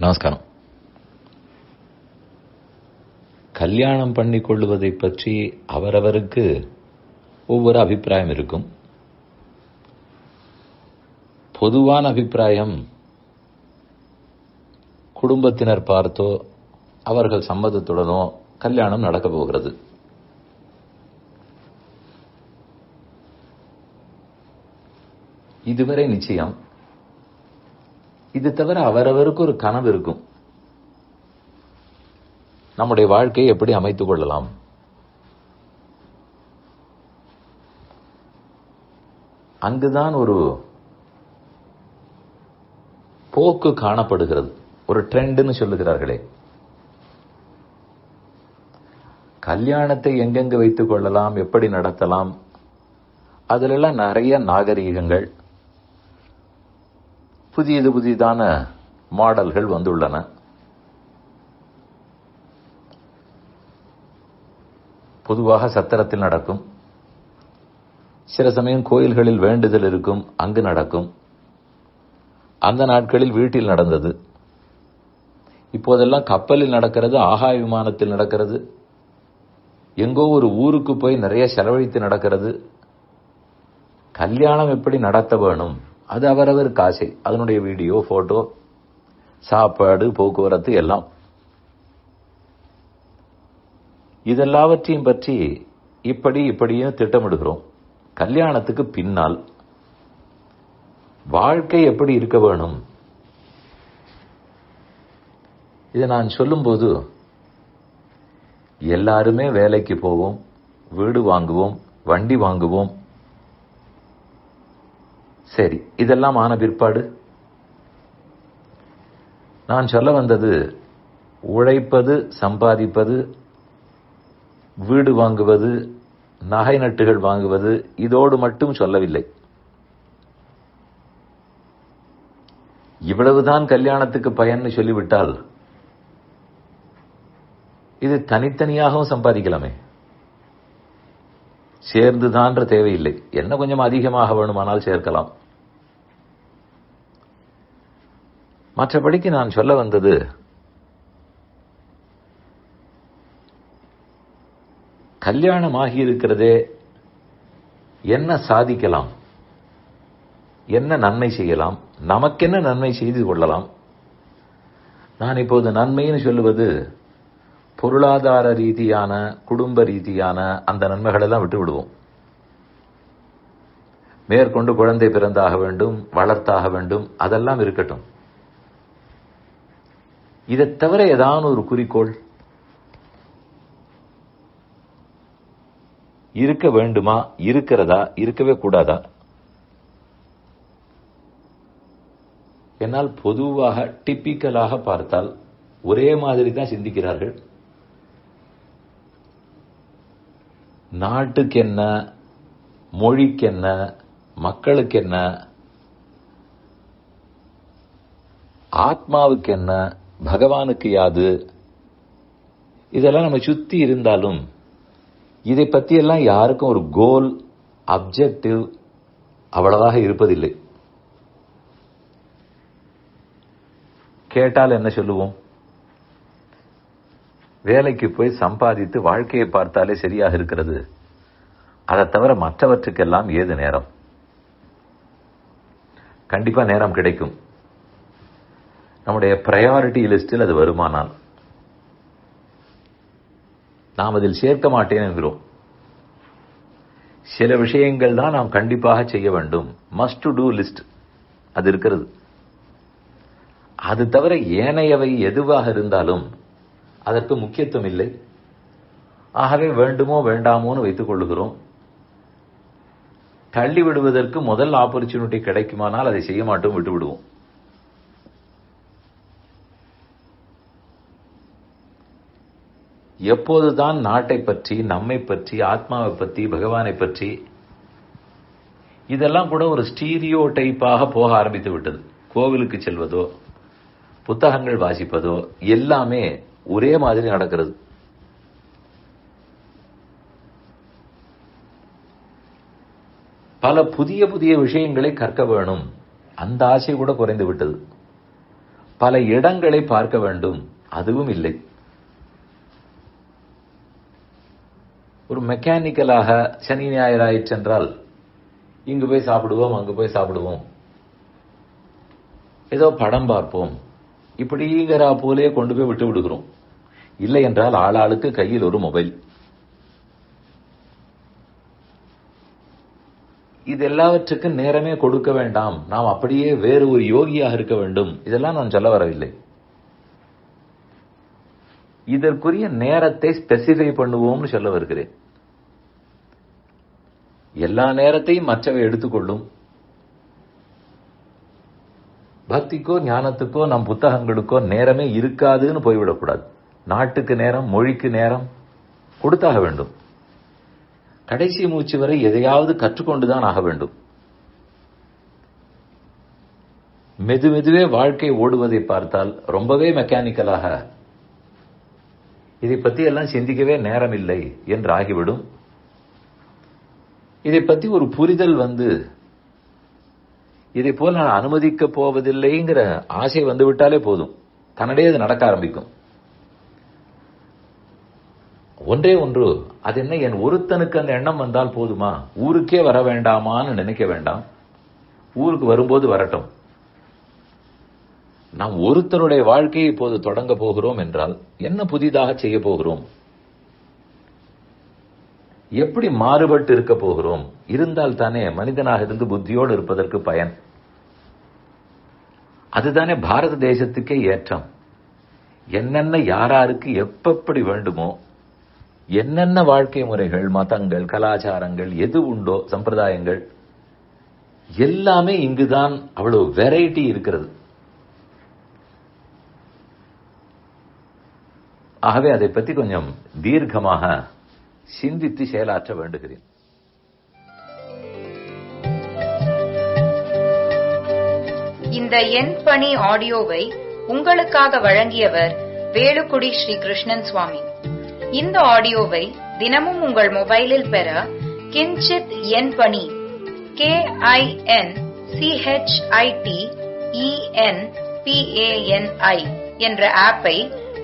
நமஸ்காரம். கல்யாணம் பண்ணி கொள்வதை பற்றி அவரவருக்கு ஒவ்வொரு அபிப்பிராயம் இருக்கும். பொதுவான அபிப்பிராயம் குடும்பத்தினர் பார்த்தோ அவர்கள் சம்மதத்துடனோ கல்யாணம் நடக்கப் போகிறது. இதுவரை நிச்சயம் இது தவிர அவரவருக்கு ஒரு கனவு இருக்கும். நம்முடைய வாழ்க்கையை எப்படி அமைத்துக் கொள்ளலாம்? அங்குதான் ஒரு போக்கு காணப்படுகிறது. ஒரு ட்ரெண்ட்னு சொல்லுகிறார்களே. கல்யாணத்தை எங்கெங்கு வைத்துக் கொள்ளலாம்? எப்படி நடத்தலாம்? அதிலெல்லாம் நிறைய நாகரீகங்கள் புதியது புதிதான மாடல்கள் வந்துள்ளன. பொதுவாக சத்திரத்தில் நடக்கும். சில சமயம் கோயில்களில் வேண்டுதல் இருக்கும் அங்கு நடக்கும். அந்த நாட்களில் வீட்டில் நடந்தது. இப்போதெல்லாம் கப்பலில் நடக்கிறது ஆகாய விமானத்தில் நடக்கிறது. எங்கோ ஒரு ஊருக்கு போய் நிறைய செலவழித்து நடக்கிறது. கல்யாணம் எப்படி நடத்த வேணும்? அது அவரவருக்கு ஆசை அதனுடைய வீடியோ போட்டோ சாப்பாடு போக்குவரத்து எல்லாம். இதெல்லாவற்றையும் பற்றி இப்படி இப்படியும் திட்டமிடுகிறோம். கல்யாணத்துக்கு பின்னால் வாழ்க்கை எப்படி இருக்க வேணும்? இதை நான் சொல்லும்போது எல்லாருமே வேலைக்கு போவோம் வீடு வாங்குவோம் வண்டி வாங்குவோம் சரி இதெல்லாம் ஆன பிற்பாடு? நான் சொல்ல வந்தது உழைப்பது சம்பாதிப்பது வீடு வாங்குவது நகை நட்டுகள் வாங்குவது இதோடு மட்டும் சொல்லவில்லை. இவ்வளவுதான் கல்யாணத்துக்கு பயன்னு சொல்லிவிட்டால் இது தனித்தனியாகவும் சம்பாதிக்கலாமே. சேர்ந்துதான்ற தேவையில்லை. என்ன கொஞ்சம் அதிகமாக வேணுமானால் சேர்க்கலாம். மற்றபடிக்கு நான் சொல்ல வந்தது கல்யாணம் ஆகியிருக்கிறதே என்ன சாதிக்கலாம்? என்ன நன்மை செய்யலாம்? நமக்கென்ன நன்மை செய்து கொள்ளலாம்? நான் இப்போது நன்மைன்னு சொல்லுவது பொருளாதார ரீதியான குடும்ப ரீதியான அந்த நன்மைகளெல்லாம் விட்டு விடுவோம் மேற்கொண்டு குழந்தை பிறந்தாக வேண்டும் வளர்த்தாக வேண்டும் அதெல்லாம் இருக்கட்டும். இதை தவிர ஏதாவது ஒரு குறிக்கோள் இருக்க வேண்டுமா? இருக்கிறதா? இருக்கவே கூடாதா? என்னால் பொதுவாக டிப்பிக்கலாக பார்த்தால் ஒரே மாதிரி தான் சிந்திக்கிறார்கள். நாட்டுக்கு என்ன மொழிக்கு என்ன மக்களுக்கு என்ன ஆத்மாவுக்கு என்ன பகவானுக்கு யாது? இதெல்லாம் நம்ம சுத்தி இருந்தாலும் இதை பத்தி எல்லாம் யாருக்கும் ஒரு கோல் அப்ஜெக்டிவ் அவ்வளவாக இருப்பதில்லை. கேட்டால் என்ன சொல்லுவோம்? வேலைக்கு போய் சம்பாதித்து வாழ்க்கையை பார்த்தாலே சரியாக இருக்கிறது. அதை தவிர மற்றவற்றுக்கெல்லாம் ஏது நேரம்? கண்டிப்பா நேரம் கிடைக்கும். நம்முடைய ப்ரையாரிட்டி லிஸ்டில் அது வருமானால். நாம் அதில் சேர்க்க மாட்டேன் என்கிறோம். சில விஷயங்கள் தான் நாம் கண்டிப்பாக செய்ய வேண்டும். மஸ்ட் டு டூ லிஸ்ட் அது இருக்கிறது. அது தவிர ஏனையவை எதுவாக இருந்தாலும் அதற்கு முக்கியத்துவம் இல்லை. ஆகவே வேண்டுமோ வேண்டாமோன்னு வைத்துக் கொள்ளுகிறோம். தள்ளி விடுவதற்கு முதல் ஆப்பர்ச்சுனிட்டி கிடைக்குமானால் அதை செய்ய மாட்டோம் விட்டு விடுவோம் எப்போதுதான் நாட்டை பற்றி நம்மை பற்றி ஆத்மாவை பற்றி பகவானை பற்றி இதெல்லாம் கூட ஒரு ஸ்டீரியோ டைப்பாக போக ஆரம்பித்து விட்டது. கோவிலுக்கு செல்வதோ புத்தகங்கள் வாசிப்பதோ எல்லாமே ஒரே மாதிரி நடக்கிறது. பல புதிய புதிய விஷயங்களை கற்க வேணும். அந்த ஆசை கூட குறைந்து விட்டது. பல இடங்களை பார்க்க வேண்டும். அதுவும் இல்லை. ஒரு மெக்கானிக்கலாக சனி ஞாயிறாயிற்றென்றால் இங்கு போய் சாப்பிடுவோம் அங்கு போய் சாப்பிடுவோம். ஏதோ படம் பார்ப்போம். இப்படிங்கிற போலே கொண்டு போய் விட்டு விடுகிறோம். இல்லை என்றால் ஆளாளுக்கு கையில் ஒரு மொபைல். இது எல்லாவற்றுக்கும் நேரமே கொடுக்க வேண்டாம். நாம் அப்படியே வேறு ஒரு யோகியாக இருக்க வேண்டும். இதெல்லாம் நான் சொல்ல வரவில்லை. இதற்குரிய நேரத்தை ஸ்பெசிஃபை பண்ணுவோம்னு சொல்ல வருகிறேன். எல்லா நேரத்தையும் மற்றவை எடுத்துக்கொள்ளும். பக்திக்கோ ஞானத்துக்கோ நம் புத்தகங்களுக்கோ நேரமே இருக்காதுன்னு போய்விடக்கூடாது. நாட்டுக்கு நேரம் மொழிக்கு நேரம் கொடுத்தாக வேண்டும். கடைசி மூச்சு வரை எதையாவது கற்றுக்கொண்டுதான் ஆக வேண்டும். மெது மெதுவே வாழ்க்கை ஓடுவதை பார்த்தால் ரொம்பவே மெக்கானிக்கலாக இதை பத்தி எல்லாம் சிந்திக்கவே நேரம் இல்லை என்று ஆகிவிடும் இதை பத்தி ஒரு புரிதல் வந்து இதை போல் நான் அனுமதிக்க போவதில்லைங்கிற ஆசை வந்து விட்டாலே போதும். தன்னடே அது நடக்க ஆரம்பிக்கும். ஒன்றே ஒன்று அது என்ன என் ஒருத்தனுக்கு அந்த எண்ணம் வந்தால் போதுமா? ஊருக்கே வர வேண்டாமான்னு நினைக்க வேண்டாம். ஊருக்கு வரும்போது வரட்டும். நாம் ஒருத்தருடைய வாழ்க்கையை இப்போது தொடங்க போகிறோம் என்றால் என்ன புதிதாக செய்ய போகிறோம்? எப்படி மாறுபட்டு இருக்க போகிறோம்? இருந்தால் தானே மனிதனாக இருந்து புத்தியோடு இருப்பதற்கு பயன். அதுதானே பாரத தேசத்துக்கே ஏற்றம். என்னென்ன யாராருக்கு எப்பப்படி வேண்டுமோ என்னென்ன வாழ்க்கை முறைகள் மதங்கள் கலாச்சாரங்கள் எது உண்டோ சம்பிரதாயங்கள் எல்லாமே இங்குதான் அவ்வளவு வெரைட்டி இருக்கிறது. ஆகவே அதை பற்றி கொஞ்சம் தீர்க்கமாக சிந்தித்து செயலாற்ற வேண்டுகிறேன். இந்த என் பணி ஆடியோவை உங்களுக்காக வழங்கியவர் வேலுக்குடி ஸ்ரீ கிருஷ்ணன் சுவாமி. இந்த ஆடியோவை தினமும் உங்கள் மொபைலில் பெற கிஞ்சித் என் பணி கே ஐ என் சிஹெச்ஐடி இஎன் என்ற ஆப்பை